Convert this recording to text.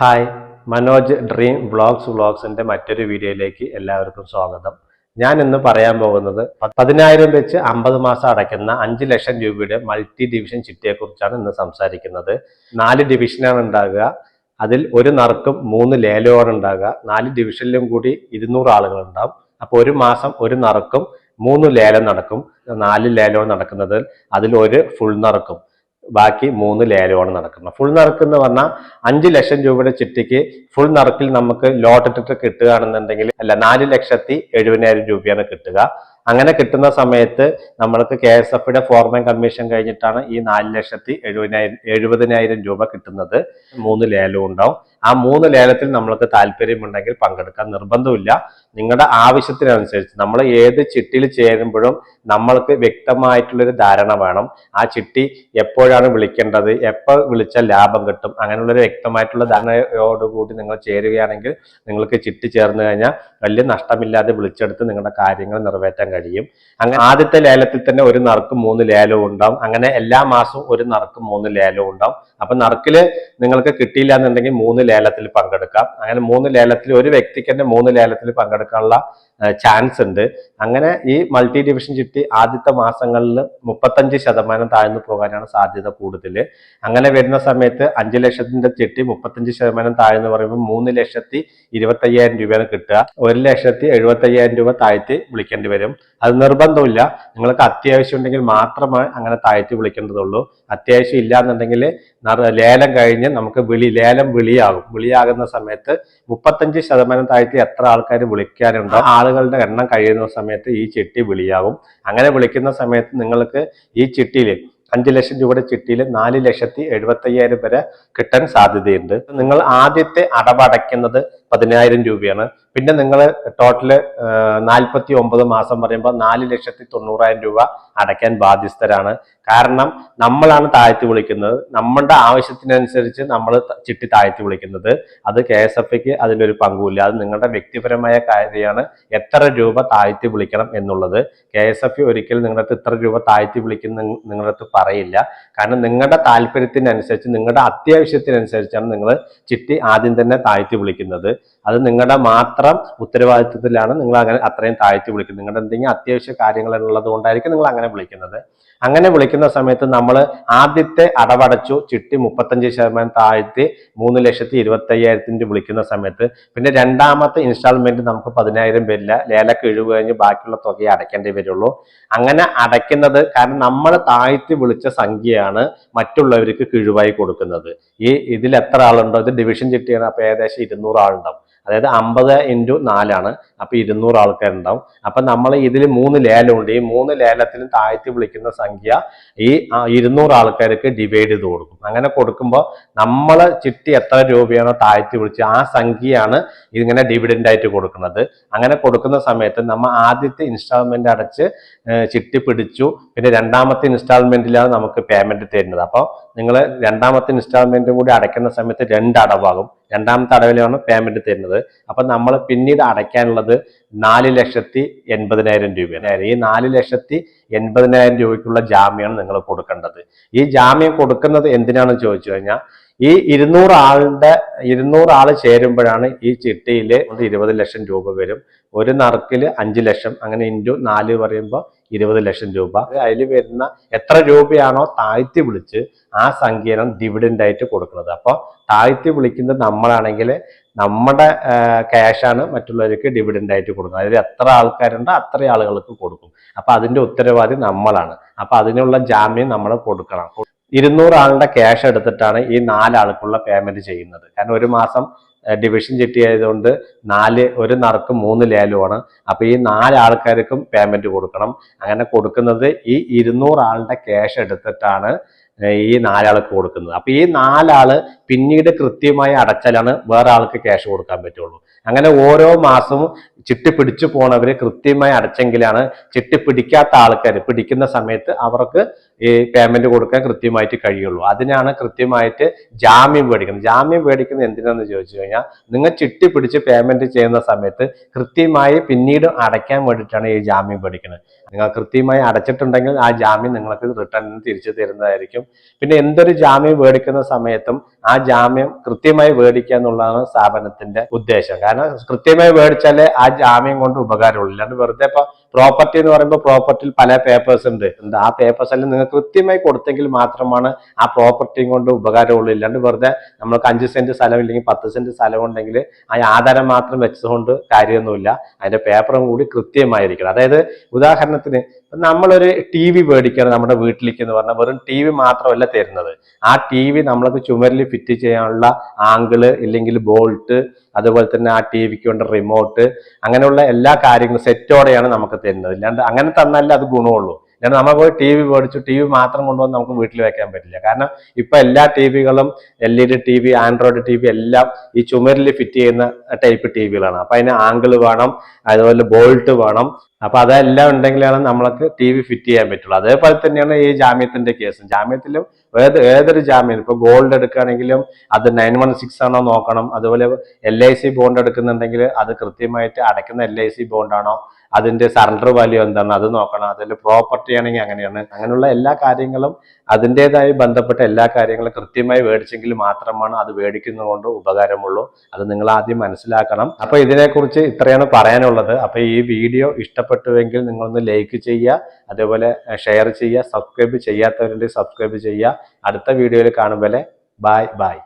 Hi Manoj dream vlogs വ്ളോഗ്സിന്റെ മറ്റൊരു വീഡിയോയിലേക്ക് എല്ലാവർക്കും സ്വാഗതം. ഞാൻ ഇന്ന് പറയാൻ പോകുന്നത് പതിനായിരം വെച്ച് അമ്പത് മാസം അടയ്ക്കുന്ന അഞ്ച് ലക്ഷം രൂപയുടെ മൾട്ടി ഡിവിഷൻ ചിട്ടിയെ കുറിച്ചാണ് ഇന്ന് സംസാരിക്കുന്നത്. നാല് ഡിവിഷനാണ് ഉണ്ടാകുക. അതിൽ ഒരു നറുക്കും മൂന്ന് ലേലവുമാണ് ഉണ്ടാകുക. നാല് ഡിവിഷനിലും കൂടി ഇരുന്നൂറ് ആളുകൾ ഉണ്ടാവും. അപ്പോൾ ഒരു മാസം ഒരു നറുക്കും മൂന്ന് ലേലം നടക്കും. നാല് ലേലവും നടക്കുന്നത് അതിൽ ഒരു ഫുൾ നറുക്കും. ബാക്കി മൂന്ന് ലേലമാണ് നടക്കുന്നത്. ഫുൾ നറുക്ക് എന്ന് പറഞ്ഞാൽ അഞ്ച് ലക്ഷം രൂപയുടെ ചിട്ടിക്ക് ഫുൾ നറുക്കിൽ നമുക്ക് ലോട്ട് കിട്ടുകയാണെന്നുണ്ടെങ്കിൽ അല്ല നാല് ലക്ഷത്തി എഴുപതിനായിരം രൂപയാണ് കിട്ടുക. അങ്ങനെ കിട്ടുന്ന സമയത്ത് നമ്മൾക്ക് കെ എസ് എഫിയുടെ ഫോർമാൻ കമ്മീഷൻ കഴിഞ്ഞിട്ടാണ് ഈ നാല് ലക്ഷത്തി എഴുപതിനായിരം എഴുപതിനായിരം രൂപ കിട്ടുന്നത്. മൂന്ന് ലേലവും ഉണ്ടാവും. ആ മൂന്ന് ലേലത്തിൽ നമ്മൾക്ക് താല്പര്യമുണ്ടെങ്കിൽ പങ്കെടുക്കാൻ നിർബന്ധമില്ല. നിങ്ങളുടെ ആവശ്യത്തിനനുസരിച്ച് നമ്മൾ ഏത് ചിട്ടിയിൽ ചേരുമ്പോഴും നമ്മൾക്ക് വ്യക്തമായിട്ടുള്ളൊരു ധാരണ വേണം. ആ ചിട്ടി എപ്പോഴാണ് വിളിക്കേണ്ടത് എപ്പോൾ വിളിച്ചാൽ ലാഭം കിട്ടും അങ്ങനെയുള്ളൊരു വ്യക്തമായിട്ടുള്ള ധാരണയോടുകൂടി നിങ്ങൾ ചേരുകയാണെങ്കിൽ നിങ്ങൾക്ക് ചിട്ടി ചേർന്ന് കഴിഞ്ഞാൽ വലിയ നഷ്ടമില്ലാതെ വിളിച്ചെടുത്ത് നിങ്ങളുടെ കാര്യങ്ങൾ നിറവേറ്റാൻ കഴിയും. അങ്ങനെ ആദ്യത്തെ ലേലത്തിൽ തന്നെ ഒരു നറുക്ക് മൂന്ന് ലേലവും ഉണ്ടാവും. അങ്ങനെ എല്ലാ മാസവും ഒരു നറുക്ക് മൂന്ന് ലേലവും ഉണ്ടാവും. അപ്പൊ നറുക്കിൽ നിങ്ങൾക്ക് കിട്ടിയില്ല എന്നുണ്ടെങ്കിൽ മൂന്ന് ലേലത്തിൽ പങ്കെടുക്കാം. അങ്ങനെ മൂന്ന് ലേലത്തിൽ ഒരു വ്യക്തിക്ക് തന്നെ മൂന്ന് ലേലത്തിൽ പങ്കെടുക്കാനുള്ള ചാൻസ് ഉണ്ട്. അങ്ങനെ ഈ മൾട്ടി ഡിവിഷൻ ചിട്ടി ആദ്യത്തെ മാസങ്ങളിൽ മുപ്പത്തഞ്ച് ശതമാനം താഴ്ന്നു പോകാനാണ് സാധ്യത കൂടുതൽ. അങ്ങനെ വരുന്ന സമയത്ത് അഞ്ച് ലക്ഷത്തിന്റെ ചിട്ടി മുപ്പത്തഞ്ച് ശതമാനം താഴ്ന്നു പറയുമ്പോൾ മൂന്ന് ലക്ഷത്തി ഇരുപത്തയ്യായിരം രൂപയാണ് കിട്ടുക. ഒരു ലക്ഷത്തി എഴുപത്തയ്യായിരം രൂപ താഴ്ത്തി വിളിക്കേണ്ടി വരും. അത് നിർബന്ധമില്ല. നിങ്ങൾക്ക് അത്യാവശ്യം ഉണ്ടെങ്കിൽ മാത്രമേ അങ്ങനെ താഴ്ത്തി വിളിക്കേണ്ടതുള്ളൂ. അത്യാവശ്യം ഇല്ല എന്നുണ്ടെങ്കിൽ ലേലം കഴിഞ്ഞ് നമുക്ക് വിളി ലേലം വിളിയാകും. വിളിയാകുന്ന സമയത്ത് മുപ്പത്തഞ്ച് ശതമാനം താഴ്ത്തി എത്ര ആൾക്കാർ വിളിക്കാനുണ്ടോ? ആളുകളുടെ എണ്ണം കഴിയുന്ന സമയത്ത് ഈ ചിട്ടി വിളിയാകും. അങ്ങനെ വിളിക്കുന്ന സമയത്ത് നിങ്ങൾക്ക് ഈ ചിട്ടിയിൽ അഞ്ച് ലക്ഷം രൂപയുടെ ചിട്ടിയിൽ നാല് ലക്ഷത്തി എഴുപത്തയ്യായിരം വരെ കിട്ടാൻ സാധ്യതയുണ്ട്. നിങ്ങൾ ആദ്യത്തെ അടവടയ്ക്കുന്നത് പതിനായിരം രൂപയാണ്. പിന്നെ നിങ്ങൾ ടോട്ടൽ നാൽപ്പത്തി ഒമ്പത് മാസം പറയുമ്പോൾ നാല് ലക്ഷത്തി തൊണ്ണൂറായിരം രൂപ അടയ്ക്കാൻ ബാധ്യസ്ഥരാണ്. കാരണം നമ്മളാണ് താഴ്ത്തി വിളിക്കുന്നത്. നമ്മളുടെ ആവശ്യത്തിനനുസരിച്ച് നമ്മൾ ചിട്ടി താഴ്ത്തി വിളിക്കുന്നത്. അത് കെ എസ് എഫ് ഐക്ക് അതിലൊരു പങ്കുമില്ല. അത് നിങ്ങളുടെ വ്യക്തിപരമായ കാര്യമാണ്. എത്ര രൂപ താഴ്ത്തി വിളിക്കണം എന്നുള്ളത്. കെ എസ് എഫ് ഒരിക്കലും നിങ്ങളുടെ അടുത്ത് ഇത്ര രൂപ താഴ്ത്തി വിളിക്കുന്ന നിങ്ങളുടെ അടുത്ത് പറയില്ല. കാരണം നിങ്ങളുടെ താല്പര്യത്തിനനുസരിച്ച് നിങ്ങളുടെ അത്യാവശ്യത്തിനനുസരിച്ചാണ് നിങ്ങൾ ചിട്ടി ആദ്യം തന്നെ താഴ്ത്തി വിളിക്കുന്നത്. അത് നിങ്ങളുടെ മാത്രം ഉത്തരവാദിത്വത്തിലാണ് നിങ്ങൾ അങ്ങനെ അത്രയും താഴ്ത്തി വിളിക്കുന്നത്. നിങ്ങളുടെ എന്തെങ്കിലും അത്യാവശ്യ കാര്യങ്ങൾ ഉള്ളത് കൊണ്ടായിരിക്കും നിങ്ങൾ അങ്ങനെ വിളിക്കുന്നത്. അങ്ങനെ വിളിക്കുന്ന സമയത്ത് നമ്മൾ ആദ്യത്തെ അടവടച്ചു ചിട്ടി മുപ്പത്തഞ്ച് ശതമാനം താഴ്ത്തി മൂന്ന് ലക്ഷത്തി ഇരുപത്തി അയ്യായിരത്തിന്റെ വിളിക്കുന്ന സമയത്ത് പിന്നെ രണ്ടാമത്തെ ഇൻസ്റ്റാൾമെന്റ് നമുക്ക് പതിനായിരം വരില്ല. ലേലക്ക് ഇഴിവ് കഴിഞ്ഞ് ബാക്കിയുള്ള തുകയെ അടയ്ക്കേണ്ടി വരുള്ളൂ. അങ്ങനെ അടയ്ക്കുന്നത് കാരണം നമ്മൾ താഴ്ത്തി വിളിച്ച സംഖ്യയാണ് മറ്റുള്ളവർക്ക് കിഴിവായി കൊടുക്കുന്നത്. ഈ ഇതിൽ എത്ര ആളുണ്ടോ? ഇത് ഡിവിഷൻ ചിട്ടിയാണ്. അപ്പൊ ഏകദേശം ഇരുന്നൂറ് ആളുണ്ടാവും. അതായത് അമ്പത് ഇന്റു നാലാണ്. അപ്പൊ ഇരുന്നൂറ് ആൾക്കാരുണ്ടാവും. അപ്പൊ നമ്മൾ ഇതിൽ മൂന്ന് ലേലമുണ്ട്. ഈ മൂന്ന് ലേലത്തിലും താഴ്ത്തി വിളിക്കുന്ന സംഖ്യ ഈ ഇരുന്നൂറ് ആൾക്കാർക്ക് ഡിവൈഡ് ചെയ്ത് കൊടുക്കും. അങ്ങനെ കൊടുക്കുമ്പോൾ നമ്മൾ ചിട്ടി എത്ര രൂപയാണോ താഴ്ത്തി വിളിച്ച് ആ സംഖ്യയാണ് ഇതിങ്ങനെ ഡിവിഡന്റ് ആയിട്ട് കൊടുക്കുന്നത്. അങ്ങനെ കൊടുക്കുന്ന സമയത്ത് നമ്മൾ ആദ്യത്തെ ഇൻസ്റ്റാൾമെന്റ് അടച്ച് ചിട്ടി പിടിച്ചു. പിന്നെ രണ്ടാമത്തെ ഇൻസ്റ്റാൾമെന്റിലാണ് നമുക്ക് പേയ്മെന്റ് തരുന്നത്. അപ്പോൾ നിങ്ങൾ രണ്ടാമത്തെ ഇൻസ്റ്റാൾമെന്റും കൂടി അടയ്ക്കുന്ന സമയത്ത് രണ്ട് അടവാകും. രണ്ടാമത്തെ അടവിലാണ് പേയ്മെന്റ് തരുന്നത്. അപ്പൊ നമ്മൾ പിന്നീട് അടയ്ക്കാനുള്ളത് നാല് ലക്ഷത്തി എൺപതിനായിരം രൂപയാണ് ഈ നാല് ലക്ഷത്തി എൺപതിനായിരം രൂപയ്ക്കുള്ള ജാമ്യമാണ് നിങ്ങൾ കൊടുക്കേണ്ടത്. ഈ ജാമ്യം കൊടുക്കുന്നത് എന്തിനാണെന്ന് ചോദിച്ചു കഴിഞ്ഞാൽ ഈ ഇരുന്നൂറ് ആളുടെ ഇരുന്നൂറ് ആൾ ചേരുമ്പോഴാണ് ഈ ചിട്ടിയിൽ ഇരുപത് ലക്ഷം രൂപ വരും. ഒരു നറുക്കിൽ അഞ്ച് ലക്ഷം അങ്ങനെ ഇന്റു നാല് പറയുമ്പോൾ ഇരുപത് ലക്ഷം രൂപ. അതിൽ വരുന്ന എത്ര രൂപയാണോ താഴ്ത്തി വിളിച്ച് ആ സംഖ്യയാണ് ഡിവിഡൻഡ് ആയിട്ട് കൊടുക്കുന്നത്. അപ്പോൾ താഴ്ത്തി വിളിക്കുന്നത് നമ്മളാണെങ്കിൽ നമ്മുടെ ക്യാഷാണ് മറ്റുള്ളവർക്ക് ഡിവിഡൻഡ് ആയിട്ട് കൊടുക്കുന്നത്. അതിൽ എത്ര ആൾക്കാരുണ്ടോ അത്ര ആളുകൾക്ക് കൊടുക്കും. അപ്പോൾ അതിന്റെ ഉത്തരവാദി നമ്മളാണ്. അപ്പോൾ അതിനുള്ള ജാമ്യം നമ്മൾ കൊടുക്കണം. ഇരുന്നൂറ് ആളുടെ ക്യാഷ് എടുത്തിട്ടാണ് ഈ നാലാൾക്കുള്ള പേയ്മെന്റ് ചെയ്യുന്നത്. കാരണം ഒരു മാസം ഡിവിഷൻ ചിട്ടി ആയതുകൊണ്ട് നാല് ഒരു നറുക്ക് മൂന്ന് ലേലുമാണ് അപ്പൊ ഈ നാല് ആൾക്കാർക്കും പേയ്മെന്റ് കൊടുക്കണം. അങ്ങനെ കൊടുക്കുന്നത് ഈ ഇരുന്നൂറ് ആളുടെ ക്യാഷ് എടുത്തിട്ടാണ് ഈ നാലാൾക്ക് കൊടുക്കുന്നത്. അപ്പൊ ഈ നാലാൾ പിന്നീട് കൃത്യമായി അടച്ചാലാണ് വേറെ ആൾക്ക് ക്യാഷ് കൊടുക്കാൻ പറ്റുള്ളൂ. അങ്ങനെ ഓരോ മാസവും ചിട്ടി പിടിച്ചു പോണവര് കൃത്യമായി അടച്ചെങ്കിലാണ് ചിട്ടി പിടിക്കാത്ത ആൾക്കാർ പിടിക്കുന്ന സമയത്ത് അവർക്ക് ഈ പേയ്മെന്റ് കൊടുക്കാൻ കൃത്യമായിട്ട് കഴിയുള്ളൂ. അതിനാണ് കൃത്യമായിട്ട് ജാമ്യം മേടിക്കുന്നത്. ജാമ്യം മേടിക്കുന്നത് എന്തിനാന്ന് ചോദിച്ചു കഴിഞ്ഞാൽ നിങ്ങൾ ചിട്ടി പിടിച്ച് പേയ്മെന്റ് ചെയ്യുന്ന സമയത്ത് കൃത്യമായി പിന്നീട് അടയ്ക്കാൻ വേണ്ടിയിട്ടാണ് ഈ ജാമ്യം മേടിക്കുന്നത്. നിങ്ങൾ കൃത്യമായി അടച്ചിട്ടുണ്ടെങ്കിൽ ആ ജാമ്യം നിങ്ങൾക്ക് റിട്ടേൺ തിരിച്ചു തരുന്നതായിരിക്കും. പിന്നെ എന്തൊരു ജാമ്യം മേടിക്കുന്ന സമയത്തും ആ ജാമ്യം കൃത്യമായി മേടിക്കുക എന്നുള്ളതാണ് സ്ഥാപനത്തിന്റെ ഉദ്ദേശം. കാരണം കൃത്യമായി മേടിച്ചാലേ ആ ജാമ്യം കൊണ്ട് ഉപകാരമുള്ളൂ. അല്ലാണ്ട് വെറുതെ ഇപ്പൊ പ്രോപ്പർട്ടി എന്ന് പറയുമ്പോൾ പ്രോപ്പർട്ടിയിൽ പല പേപ്പേഴ്സ് ഉണ്ട്. ആ പേപ്പേഴ്സ് എല്ലാം നിങ്ങൾ കൃത്യമായി കൊടുത്തെങ്കിൽ മാത്രമാണ് ആ പ്രോപ്പർട്ടിയും കൊണ്ട് ഉപകാരമുള്ളൂ. ഇല്ലാണ്ട് വെറുതെ നമ്മൾക്ക് അഞ്ച് സെന്റ് സ്ഥലം ഇല്ലെങ്കിൽ പത്ത് സെന്റ് സ്ഥലം ഉണ്ടെങ്കിൽ ആ ആധാരം മാത്രം വെച്ചതുകൊണ്ട് കാര്യമൊന്നുമില്ല. അതിന്റെ പേപ്പറും കൂടി കൃത്യമായിരിക്കണം. അതായത് ഉദാഹരണത്തിന് നമ്മളൊരു ടി വി മേടിക്കണം നമ്മുടെ വീട്ടിലേക്ക് എന്ന് പറഞ്ഞാൽ വെറും ടി വി മാത്രമല്ല തരുന്നത്. ആ ടി വി നമ്മൾക്ക് ചുമരിൽ ഫിറ്റ് ചെയ്യാനുള്ള ആംഗിൾ ഇല്ലെങ്കിൽ ബോൾട്ട് അതുപോലെ തന്നെ ആ ടി വിക്ക് വേണ്ട റിമോട്ട് അങ്ങനെയുള്ള എല്ലാ കാര്യങ്ങളും സെറ്റോടെയാണ് നമുക്ക് തരുന്നത്. ഇല്ലാണ്ട് അങ്ങനെ തന്നാലേ അത് ഗുണമുള്ളൂ. കാരണം നമ്മൾ പോയി ടി വി മേടിച്ചു. ടി വി മാത്രം കൊണ്ടുവന്ന് നമുക്ക് വീട്ടിൽ വെക്കാൻ പറ്റില്ല. കാരണം ഇപ്പൊ എല്ലാ T വികളും L E D T V android T V എല്ലാം ഈ ചുമരിൽ ഫിറ്റ് ചെയ്യുന്ന ടൈപ്പ് ടി വികളാണ് അപ്പൊ അതിന് ആംഗിൾ വേണം അതുപോലെ ബോൾട്ട് വേണം. അപ്പൊ അതെല്ലാം ഉണ്ടെങ്കിലാണ് നമ്മൾക്ക് ടി വി ഫിറ്റ് ചെയ്യാൻ പറ്റുള്ളൂ. അതേപോലെ തന്നെയാണ് ഈ ജാമ്യത്തിന്റെ കേസും. ജാമ്യത്തിലും ഏത് ഏതൊരു ജാമ്യം ഇപ്പൊ ഗോൾഡ് എടുക്കുകയാണെങ്കിലും അത് നയൻ വൺ സിക്സ് ആണോ നോക്കണം. അതുപോലെ എൽ ഐ സി ബോണ്ട് എടുക്കുന്നുണ്ടെങ്കിൽ അത് കൃത്യമായിട്ട് അടയ്ക്കുന്ന എൽ ഐ സി ബോണ്ടാണോ അതിന്റെ സറണ്ടർ വാല്യൂ എന്താണ്? അത് നോക്കണം. അതിന്റെ പ്രോപ്പർട്ടി ആണെങ്കിൽ അങ്ങനെയാണ്. അങ്ങനെയുള്ള എല്ലാ കാര്യങ്ങളും അതിന്റെതായി ബന്ധപ്പെട്ട എല്ലാ കാര്യങ്ങളും കൃത്യമായി മേടിച്ചെങ്കിൽ മാത്രമാണ് അത് മേടിക്കുന്നതുകൊണ്ട് ഉപകാരമുള്ളൂ. അത് നിങ്ങൾ ആദ്യം മനസ്സിലാക്കണം. അപ്പൊ ഇതിനെക്കുറിച്ച് ഇത്രയാണ് പറയാനുള്ളത്. അപ്പൊ ഈ വീഡിയോ ഇഷ്ടപ്പെട്ടുവെങ്കിൽ നിങ്ങളൊന്ന് ലൈക്ക് ചെയ്യുക. അതേപോലെ ഷെയർ ചെയ്യുക. സബ്സ്ക്രൈബ് ചെയ്യാത്തവരുണ്ടെങ്കിൽ സബ്സ്ക്രൈബ് ചെയ്യുക. അടുത്ത വീഡിയോയിൽ കാണുമ്പോൾ ബൈ ബൈ